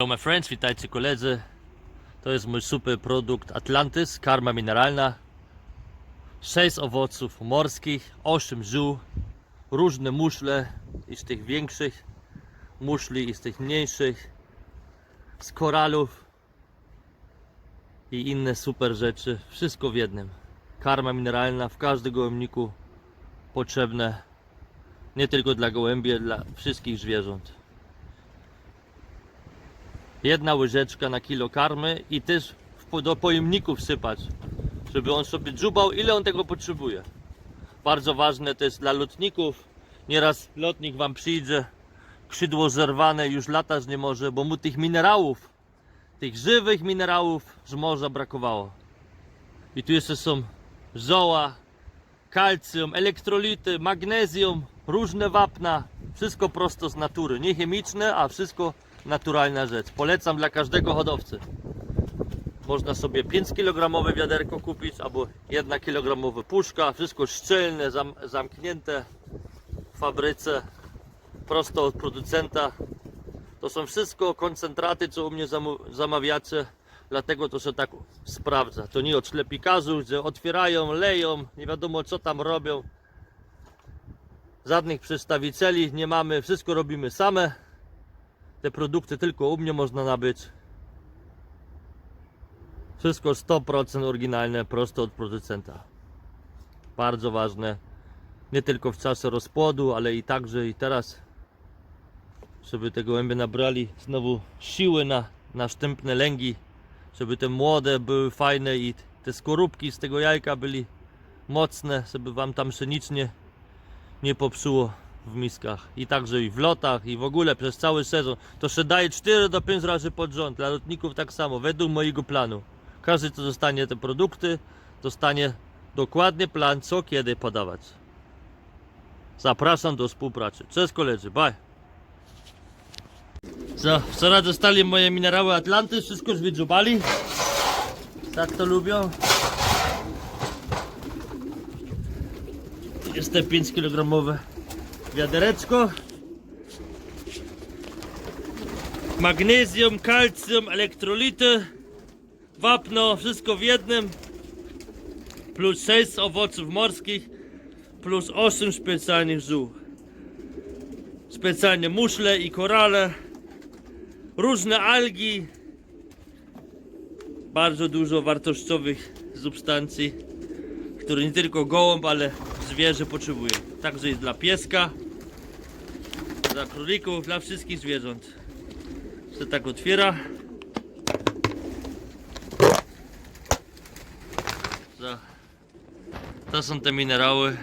Hello my friends, witajcie koledzy. To jest mój super produkt Atlantis, karma mineralna. 6 owoców morskich, 8 ziół, różne muszle i z tych większych muszli i z tych mniejszych, z koralów i inne super rzeczy. Wszystko w jednym. Karma mineralna w każdym gołębniku potrzebne nie tylko dla gołębi, ale dla wszystkich zwierząt jedna łyżeczka na kilo karmy i też do pojemników sypać, żeby on sobie dżubał ile on tego potrzebuje. Bardzo ważne to jest dla lotników. Nieraz lotnik wam przyjdzie, skrzydło zerwane, już latać nie może, bo mu tych minerałów, tych żywych minerałów z morza brakowało. I tu jeszcze są zoła, kalcjum, elektrolity, magnezjum, różne wapna. Wszystko prosto z natury. Nie chemiczne, a wszystko naturalna rzecz. Polecam dla każdego hodowcy. Można sobie 5 kg wiaderko kupić albo 1 kg puszka. Wszystko szczelne, zam, zamknięte w fabryce. Prosto od producenta. To są wszystko koncentraty, co u mnie zamawiacie. Dlatego to się tak sprawdza. To nie od sklepikarzy, gdzie otwierają, leją, nie wiadomo co tam robią. Żadnych przedstawicieli nie mamy, wszystko robimy same. Te produkty tylko u mnie można nabyć. Wszystko 100% oryginalne, prosto od producenta. Bardzo ważne. Nie tylko w czasie rozpłodu, ale i także i teraz. Żeby te gołębie nabrali znowu siły na następne lęgi. Żeby te młode były fajne i te skorupki z tego jajka byli mocne, żeby wam tam się nic nie, nie popsuło w miskach. I także i w lotach i w ogóle przez cały sezon. To się daje 4 do 5 razy pod rząd. Dla lotników tak samo według mojego planu. Każdy co dostanie te produkty dostanie dokładnie plan co kiedy podawać. Zapraszam do współpracy. Cześć koledzy. Bye. Co, wczoraj dostali moje minerały Atlanty wszystko już wydżubali tak to lubią. Jest te 5 kg wiadereczko. Magnezjum, kalcjum, elektrolity, wapno, wszystko w jednym. Plus 6 owoców morskich, plus 8 specjalnych ziół. Specjalnie muszle i korale, różne algi. Bardzo dużo wartościowych substancji, które nie tylko gołąb, ale zwierzę potrzebuje. Także jest dla pieska, dla królików, dla wszystkich zwierząt. się tak otwiera. Za- To są te minerały.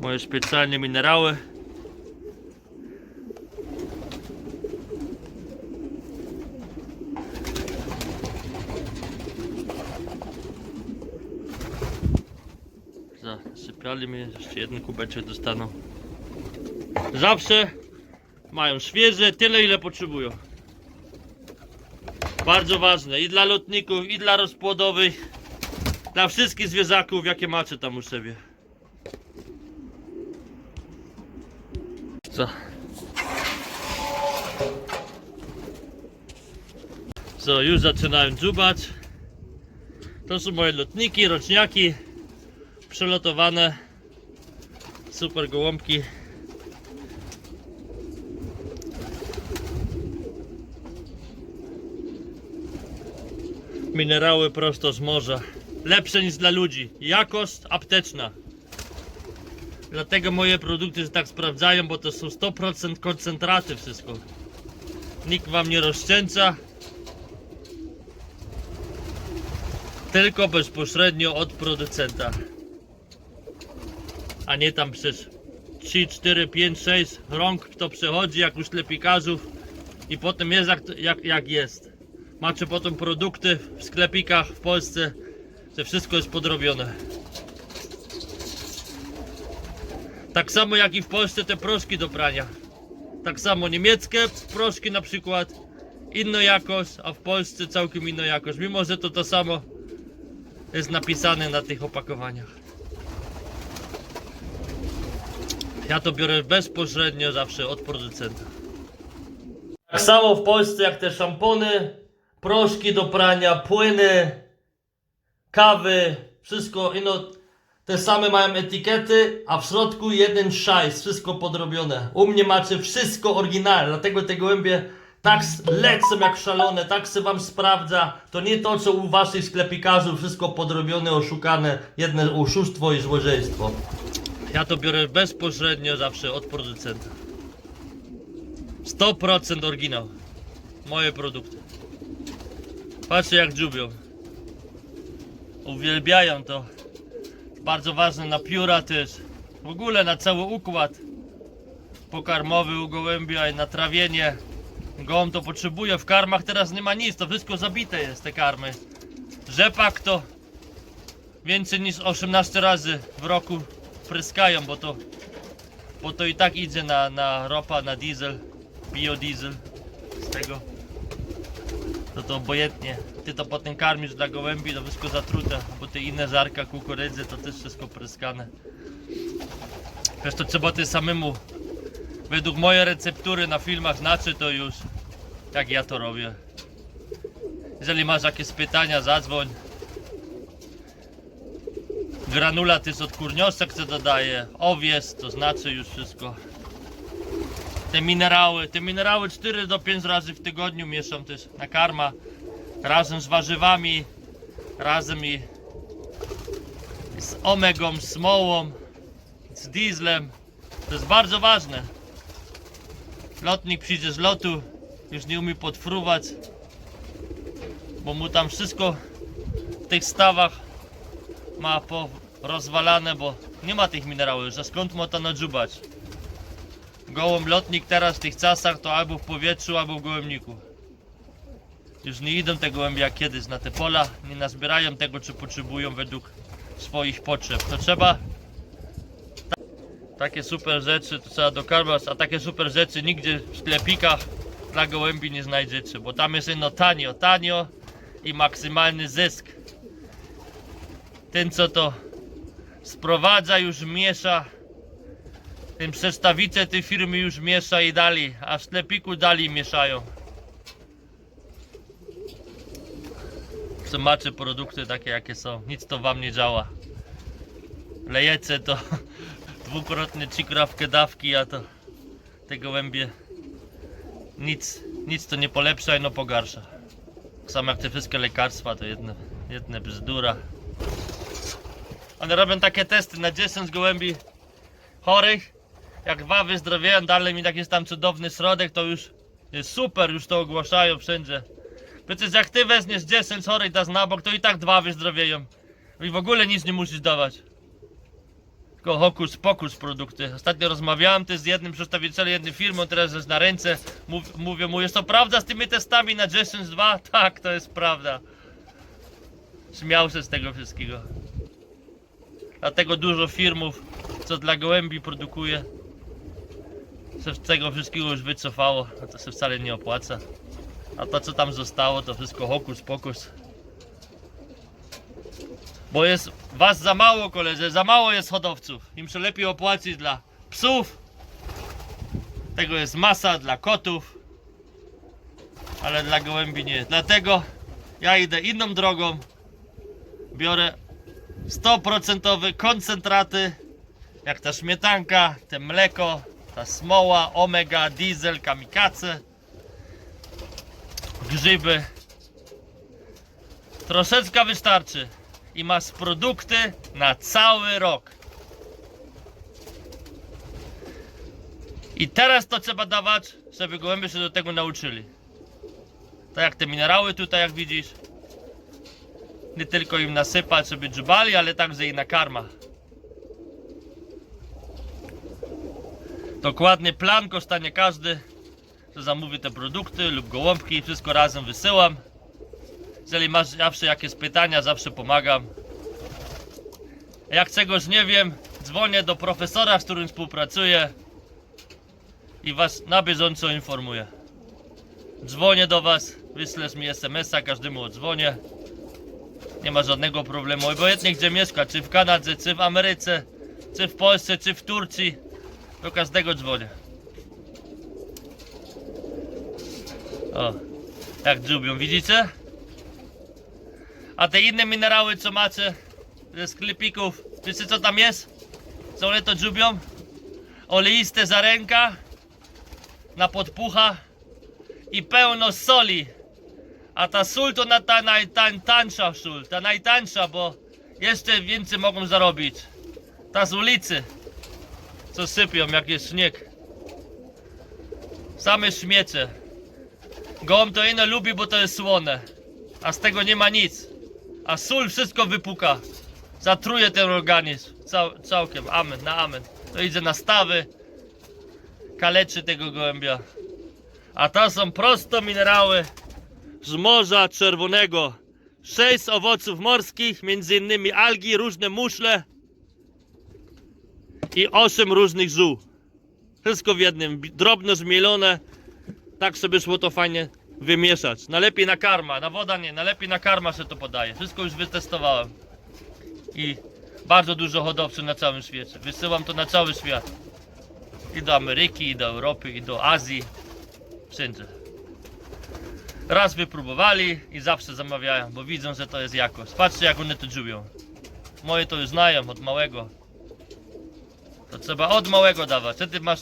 Moje specjalne minerały. Zasypiali mnie, jeszcze jeden kubeczek dostaną. Zawsze mają świeże tyle ile potrzebują. Bardzo ważne i dla lotników, i dla rozpłodowych, dla wszystkich zwierzaków, jakie macie tam u siebie. Co? Co, już zaczynają dziubać. To są moje lotniki, roczniaki przelotowane. Super gołąbki. Minerały prosto z morza. Lepsze niż dla ludzi. Jakość apteczna. Dlatego moje produkty się tak sprawdzają bo to są 100% koncentraty wszystko. Nikt wam nie rozszczęca tylko bezpośrednio od producenta a nie tam przez 3, 4, 5, 6 rąk to przechodzi jak u sklepikarzów i potem jest jak, jak, jak jest. Macie potem produkty w sklepikach w Polsce, że wszystko jest podrobione. Tak samo jak i w Polsce te proszki do prania. Tak samo niemieckie proszki na przykład, inna jakość, a w Polsce całkiem inna jakość. Mimo, że to to samo jest napisane na tych opakowaniach. Ja to biorę bezpośrednio zawsze od producenta. Tak samo w Polsce jak te szampony, proszki do prania, płyny, kawy, wszystko ino te same mają etykiety, a w środku jeden szajs, wszystko podrobione. U mnie macie wszystko oryginalne, dlatego te gołębie tak lecą jak szalone, tak się wam sprawdza. To nie to co u waszych sklepikarzy, wszystko podrobione, oszukane, jedno oszustwo i złodziejstwo. Ja to biorę bezpośrednio zawsze od producenta. 100% oryginał. Moje produkty. Patrzcie jak dżubią. Uwielbiają to. Bardzo ważne na pióra też. W ogóle na cały układ pokarmowy u gołębia i na trawienie. Gołąb to potrzebuje. W karmach teraz nie ma nic. To wszystko zabite jest te karmy. Rzepak to więcej niż 18 razy w roku pryskają, bo to, bo to i tak idzie na, na ropa, na diesel, biodiesel z tego. To to obojętnie. Ty to potem karmisz dla gołębi, to wszystko zatrute, bo te inne żarka, kukurydzy, to też wszystko pryskane. Wiesz, to trzeba ty samemu, według mojej receptury na filmach znaczy to już, jak ja to robię. Jeżeli masz jakieś pytania, zadzwoń. Granulat jest od kurniosek, co dodaję. Owies, to znaczy już wszystko. Te minerały, te minerały 4 do 5 razy w tygodniu mieszam też na karma. Razem z warzywami, razem i z omegą, z smołą, z dieslem. To jest bardzo ważne. Lotnik przyjdzie z lotu, już nie umie podfruwać, bo mu tam wszystko w tych stawach ma rozwalane, bo nie ma tych minerałów, że skąd ma to nadżubać? Gołąb lotnik teraz w tych czasach to albo w powietrzu, albo w gołębniku. Już nie idą te gołębie jak kiedyś na te pola, nie nazbierają tego, czy potrzebują według swoich potrzeb. To trzeba ta- takie super rzeczy, to trzeba dokarmać, a takie super rzeczy nigdzie w sklepikach dla gołębi nie znajdziecie, bo tam jest jedno tanio, tanio i maksymalny zysk. Ten co to sprowadza, już miesza. Ten przedstawiciel tej firmy już miesza i dali, a w sklepiku dali mieszają. Co macie produkty takie jakie są, nic to wam nie działa. Lejecie to dwukrotnie cikrawkę dawki, a to te gołębie nic, nic to nie polepsza, no pogarsza. Tak samo jak te wszystkie lekarstwa to jedne, jedne bzdura. One robią takie testy na 10 gołębi chorych. Jak dwa wyzdrowieją, dalej mi taki jest tam cudowny środek, to już jest super, już to ogłaszają wszędzie. Przecież jak ty weźmiesz 10 chorych dasz na bok, to i tak dwa wyzdrowieją. I w ogóle nic nie musisz dawać. Tylko hokus pokus produkty. Ostatnio rozmawiałem też z jednym przedstawicielem jednej firmy, teraz jest na ręce. Mów, mówię mu, jest to prawda z tymi testami na 10-2? Tak, to jest prawda. Śmiał się z tego wszystkiego. Dlatego dużo firmów, co dla gołębi produkuje, się z tego wszystkiego już wycofało, a to się wcale nie opłaca. A to co tam zostało, to wszystko hokus pokus. Bo jest was za mało koledzy, za mało jest hodowców. Im się lepiej opłacić dla psów. Tego jest masa dla kotów. Ale dla gołębi nie. Dlatego ja idę inną drogą. Biorę 100% koncentraty, jak ta śmietanka, te mleko, ta smoła, omega, diesel, kamikaze, grzyby. Troszeczkę wystarczy i masz produkty na cały rok. I teraz to trzeba dawać, żeby gołębie się do tego nauczyli. Tak jak te minerały tutaj, jak widzisz nie tylko im nasypać, żeby dżubali, ale także i na karma. Dokładny plan kosztanie każdy, że zamówi te produkty lub gołąbki, wszystko razem wysyłam. Jeżeli masz zawsze jakieś pytania, zawsze pomagam. Jak czegoś nie wiem, dzwonię do profesora, z którym współpracuję i was na bieżąco informuję. Dzwonię do was, wyślesz mi SMS-a, każdemu odzwonię. Nie ma żadnego problemu. Obojętnie gdzie mieszka, czy w Kanadzie, czy w Ameryce, czy w Polsce, czy w Turcji. Do każdego dzwonię. O, jak dżubią, widzicie? A te inne minerały, co macie ze sklepików, wiecie co tam jest? Co one to dżubią? Oleiste zarenka na podpucha i pełno soli. A ta sól to na ta najtańsza sól, ta najtańsza, bo jeszcze więcej mogą zarobić. Ta z ulicy, co sypią jak jest śnieg. Same śmiecie. Gołąb to inne lubi, bo to jest słone. A z tego nie ma nic. A sól wszystko wypuka. Zatruje ten organizm. Cał, całkiem. Amen, na amen. To idzie na stawy. Kaleczy tego gołębia. A to są prosto minerały z Morza Czerwonego. Sześć owoców morskich, między innymi algi, różne muszle i osiem różnych ziół. Wszystko w jednym, drobno zmielone. Tak sobie szło to fajnie wymieszać. Najlepiej na karma, na woda nie, najlepiej na karma się to podaje. Wszystko już wytestowałem. I bardzo dużo hodowcy na całym świecie. Wysyłam to na cały świat. I do Ameryki, i do Europy, i do Azji. Wszędzie. Raz wypróbowali i zawsze zamawiają, bo widzą, że to jest jakość. Patrzcie jak one to czują. Moje to już znają od małego. To trzeba od małego dawać. Wtedy masz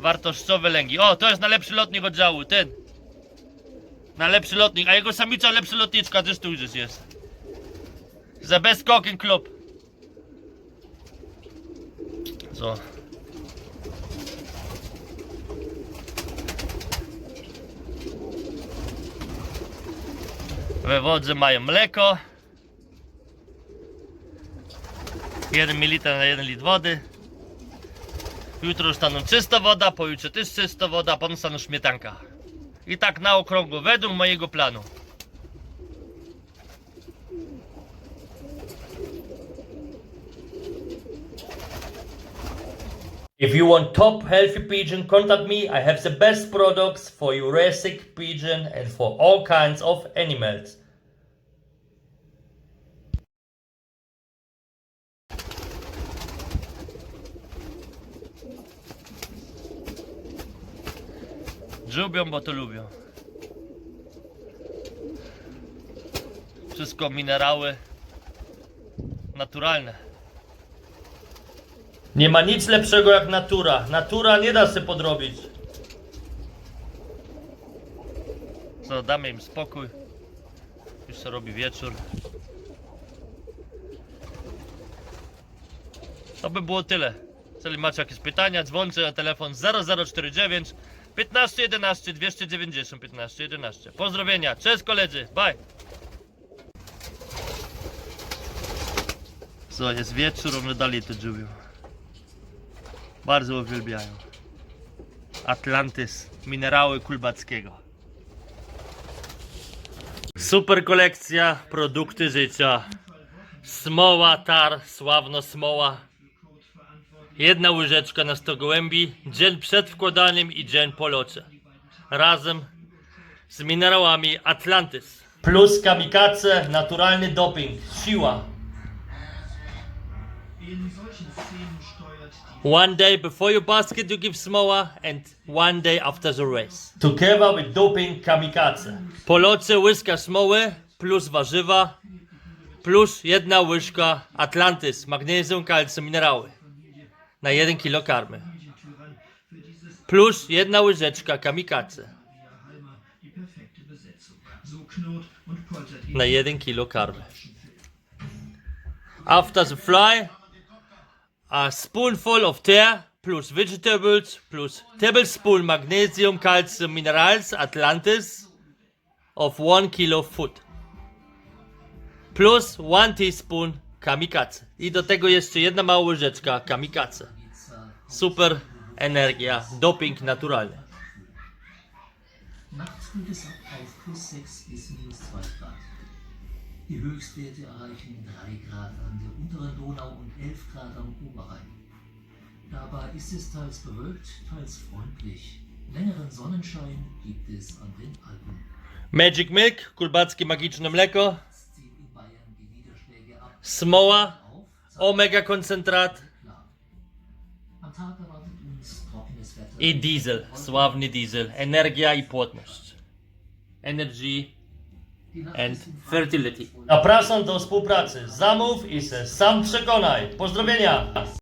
wartościowe lęgi. O, to jest najlepszy lotnik oddziału, ten. Najlepszy lotnik, a jego samica lepsza lotniczka też tu już jest. The best cooking club. Co? We wodze mają mleko. 1 ml na 1 litr wody. Jutro już staną czysta woda, pojutrze też czysta woda, potem staną śmietanka. I tak na okrągło, według mojego planu. If you want top healthy pigeon, contact me. I have the best products for Jurassic pigeon and for all kinds of animals. Lubią, bo to lubią. Wszystko minerały naturalne. Nie ma nic lepszego jak natura. Natura nie da się podrobić. Co, damy im spokój. Już się robi wieczór. To by było tyle. Jeżeli macie jakieś pytania, dzwońcie na telefon 0049 15 11 290 15 11. Pozdrowienia, cześć koledzy, bye! Co, jest wieczór, one dalej to dżubią. Bardzo uwielbiają. Atlantis, minerały Kulbackiego. Super kolekcja, produkty życia. Smoła, tar, sławno smoła. Jedna łyżeczka na 100 gołębi, dzień przed wkładaniem i dzień po locie. Razem z minerałami Atlantis. Plus kamikaze, naturalny doping, siła. One day before your basket you give smoła and one day after the race. Together with doping kamikaze. Po locie łyżka smoły plus warzywa plus jedna łyżka Atlantis, magnezjum, kalcium, minerały na 1 kg karmy. Plus jedna łyżeczka kamikaze na 1 kg karmy. After the fly, a spoonful of tear plus vegetables plus tablespoon magnesium, calcium, minerals, Atlantis of 1 kilo food. Plus 1 teaspoon kamikaze. I do tego jeszcze jedna mała łyżeczka kamikaze. Super energia, doping naturalny. Nachts kühlt es ab auf plus 6 bis minus 2 Grad. Die Höchstwerte erreichen 3 Grad an der unteren Donau und 11 Grad am Oberrhein. Dabei ist es teils bewölkt, teils freundlich. Längeren Sonnenschein gibt es an den Alpen. Magic Milk, kulbackie magiczne mleko, smoła, omega Wetter. I diesel, sławny diesel. Energia i płodność. Energy and fertility. Zapraszam do współpracy. Zamów i se sam przekonaj. Pozdrowienia!